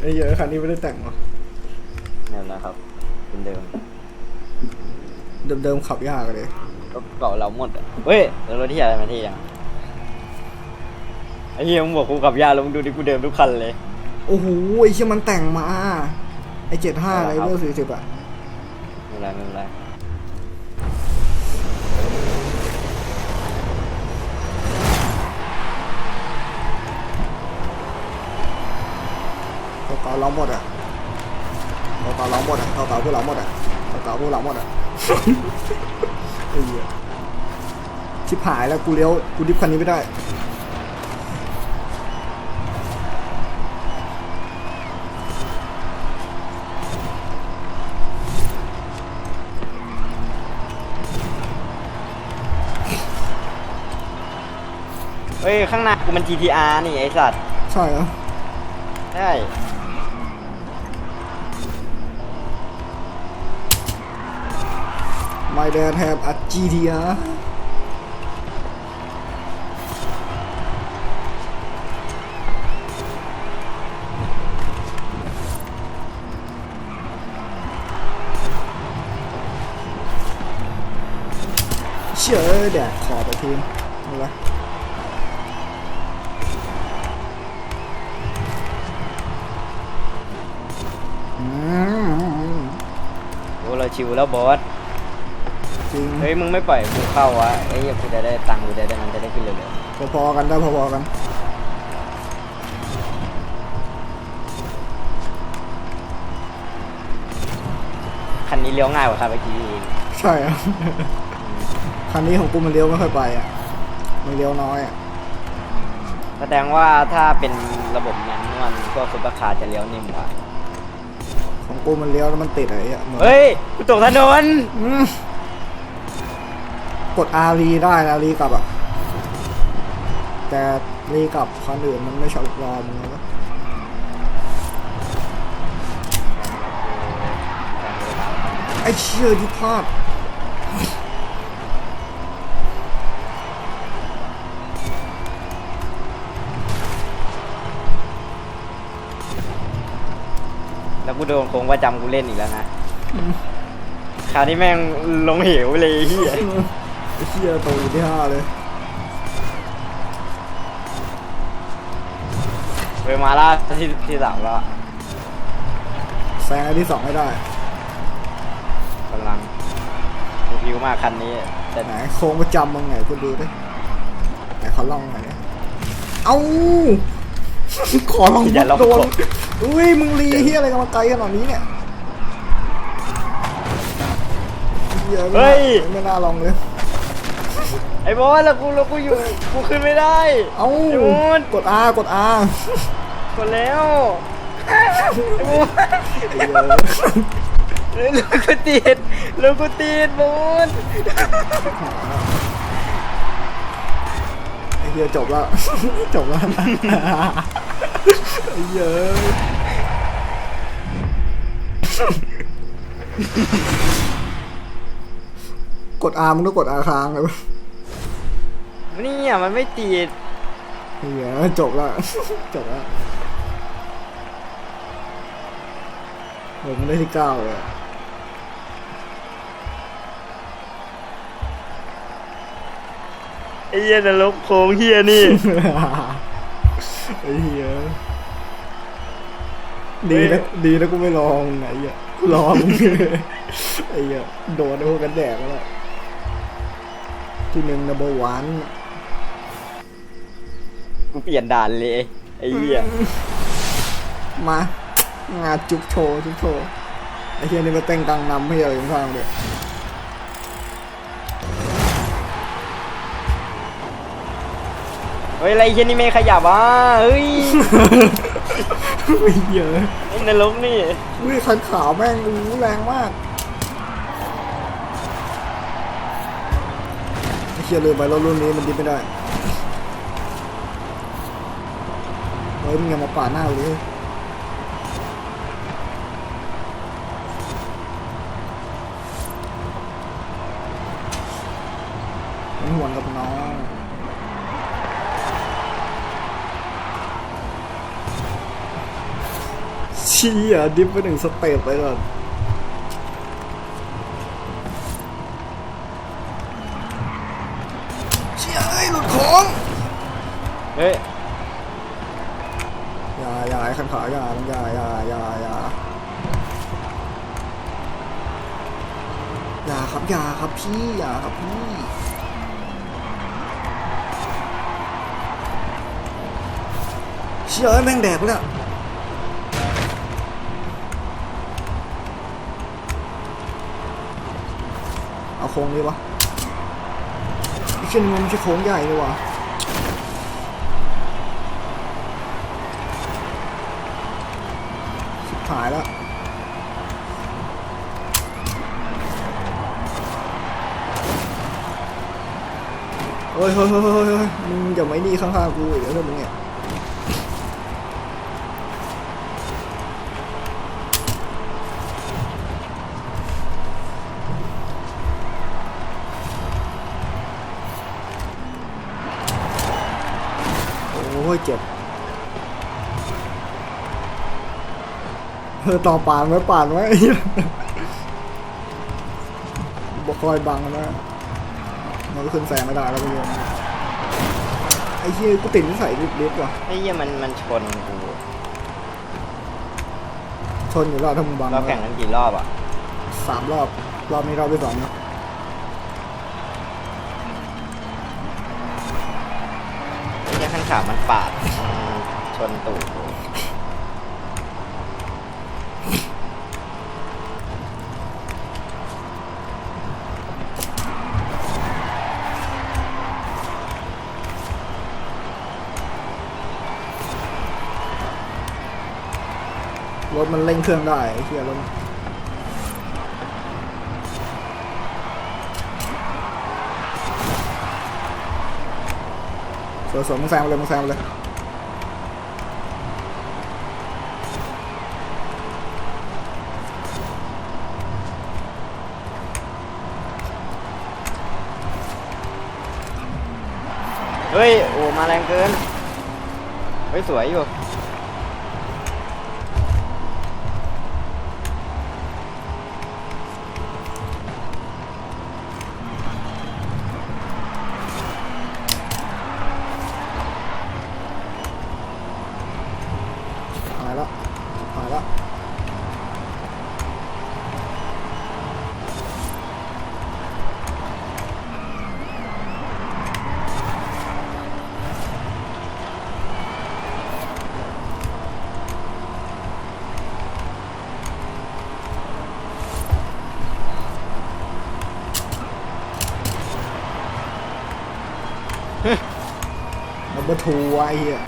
ไอ้เหี้ยอะคันนี้ไม่ได้แต่งหรอนั่นแหละครับเป็นเดิมเดิมๆขับยากเลยรถเก่าเราหมดอะเฮ้ยแล้วรถที่อะไรมาที่ยังไอ้เหี้ยมึงบอกกูขับยากแล้วมึงดูดิกูเดิมทุกคันเลย โอ้โหไอ้เชี่ยมันแต่งมาไอ้เจ็ดห้าเอาไอ้ละครับเรื่องสี่สิบอะไม่เป็นไรไม่เป็นไร เก่าๆเราหมดอะเก่าๆเราหมดอะเก่าๆพวกเราหมดอะเก่าๆพวกเราหมดอะไอ้เหี้ยชิบหายแล้วกูเลี้ยวกูดิฟคันนี้ไม่ได้เฮ้ยข้างหน้ากูมัน GTR นี่ไอ้สัตว์ ใช่เหรอ ใช่ My dad have a GTR เชื่อแดดขอไปทีอะไรอืมโอ้เราชิวแล้วบอส จริงเฮ้ยมึงไม่ปล่อยกูเข้าวะไอ้เหี้ยกูจะได้ตังค์กูจะได้มันจะได้ขึ้นเร็วพอๆกันได้พอๆกันๆคันนี้เลี้ยวง่ายกว่าคันเมื่อกี้อีกใช่อะคันนี้ของกูมันเลี้ยวไม่ค่อยไปอะมันเลี้ยวน้อยอะแสดงว่าถ้าเป็นระบบแมนนวลพวกซุปเปอร์คาร์จะเลี้ยวนิ่มกว่าของกูมันเลี้ยวแล้วมันติดอะไรอะเหมือนเฮ้ยกูตกถนนอืม กด R รีได้นะรีกลับอะแต่รีกลับคนอื่นมันไม่ชอบรอมึงแล้วไอ้เชื่อที่พลาดแล้วกูโดนโคงประจำกูเล่นอีกแล้วนะ คราวนี้แม่งลงเหวเลยเฮีย ไอ้เชี่ยโตอยู่ที่ห้าเลยไปมาล่าที่ที่สามแล้วแซงไอ้ที่สองไม่ได้กำลังกูพิวมากคันนี้แต่ไหนโค้งประจำมึงไงคุณดูดิไหนเขาลองหน่อยดิเอ้าขอลองอย่าลองโดนอุ้ยมึงรีเฮียอะไรกันมาไกลขนาดนี้เนี่ยเหี้ยไม่น่าไม่น่าลองเลย ไอ้บอสแล้วกูแล้วกูอยู่กูขึ้นไม่ได้ เอ้าไอ้บูนกด R กด R กดแล้วไอ้บอสไอ้เหี้ยแล้วกูติดแล้วกูติดบอสไอ้เหี้ยจบแล้วจบแล้วไอ้เหี้ยกด R มึงต้องกด R ค้างเลย นี่อะมันไม่ติดไอ้เหี้ยจบแล้วจบแล้วผมได้ที่เก้าเลยอะไอ้เหี้ยนรกโค้งเหี้ยนี่ไอ้เหี้ยดีนะดีนะกูไม่ลองไอ้เหี้ยกูลองไอ้เหี้ยโดนไอ้พวกกันแดกแล้วที่หนึ่ง number one กูเปลี่ยนด่านเลยไอ้เหี้ยมางานจุกโชว์จุกโชว์ไอ้เหี้ยนี่มาเต้นกลางนำให้อะไรข้างๆเลยเฮ้ยอะไรเหี้ยนี่ไม่ขยับอะเฮ้ยไอ้เหี้ยไอ้นรกนี่อุ้ยคันขาวแม่งอู้แรงมากไอ้เหี้ยลืมไปรถรุ่นนี้มันดิบไม่ได้ เฮ้ยมึงอย่ามาปาดหน้าเลยเป็นห่วงกับน้องชี้อะดิฟไปหนึ่งสเตปไปก่อนเชี่ยเอ้ยหลุดของ เฮ้ย อย่าอย่าไอ้คันขาอย่า อย่าอย่าอย่าอย่าครับอย่าครับพี่อย่าครับพี่เชี่ยเอ้แม่งแดกแล้วเอาโค้งนี้วะไอ้เช่นมันไม่ใช่โค้งใหญ่เลยวะ ชิบ หายแล้วเฮ้ยเฮ้ยเฮ้ยเฮ้ยเฮ้ยมึงอย่าไม่นี่ข้างๆกูเดี๋ยวเรื่องมึงเนี่ยโอ้ยเจ็บ เออต่อปานไว้ปานไว้ไอ้เหี้ยบอกคอยบังนะมันก็ขึ้นแซงไม่ได้แล้วพี่ยไอ้เหี้ยกูติดนิสัยลิฟต์ว่ะไอ้เหี้ยมันมันชนกูชนอยู่แล้วถ้ามึงบังเราแข่งกันกี่รอบอะสามรอบรอบนี้รอบที่สองนะไอ้เหี้ยขั้นขามันปาดมันชนตูดกู รถมันเร่งเครื่องได้เหี้ยรถสวยสวยมึงแซงเลยมึงแซงเลยเฮ้ย โอ้ มาแรงเกิน เฮ้ย สวยอยู่ มันมาทูไว้เฮีย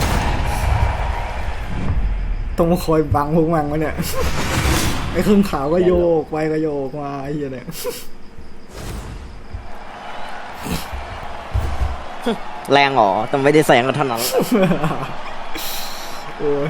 ต้องมาคอยบังพวกมันวะเนี่ย ไอ้ครึ่งขาวก็โยกไปก็โยกมาไอ้เฮียเนี่ยแรงเหรอแต่ไม่ได้แซงกันเท่านั้น โอ้ย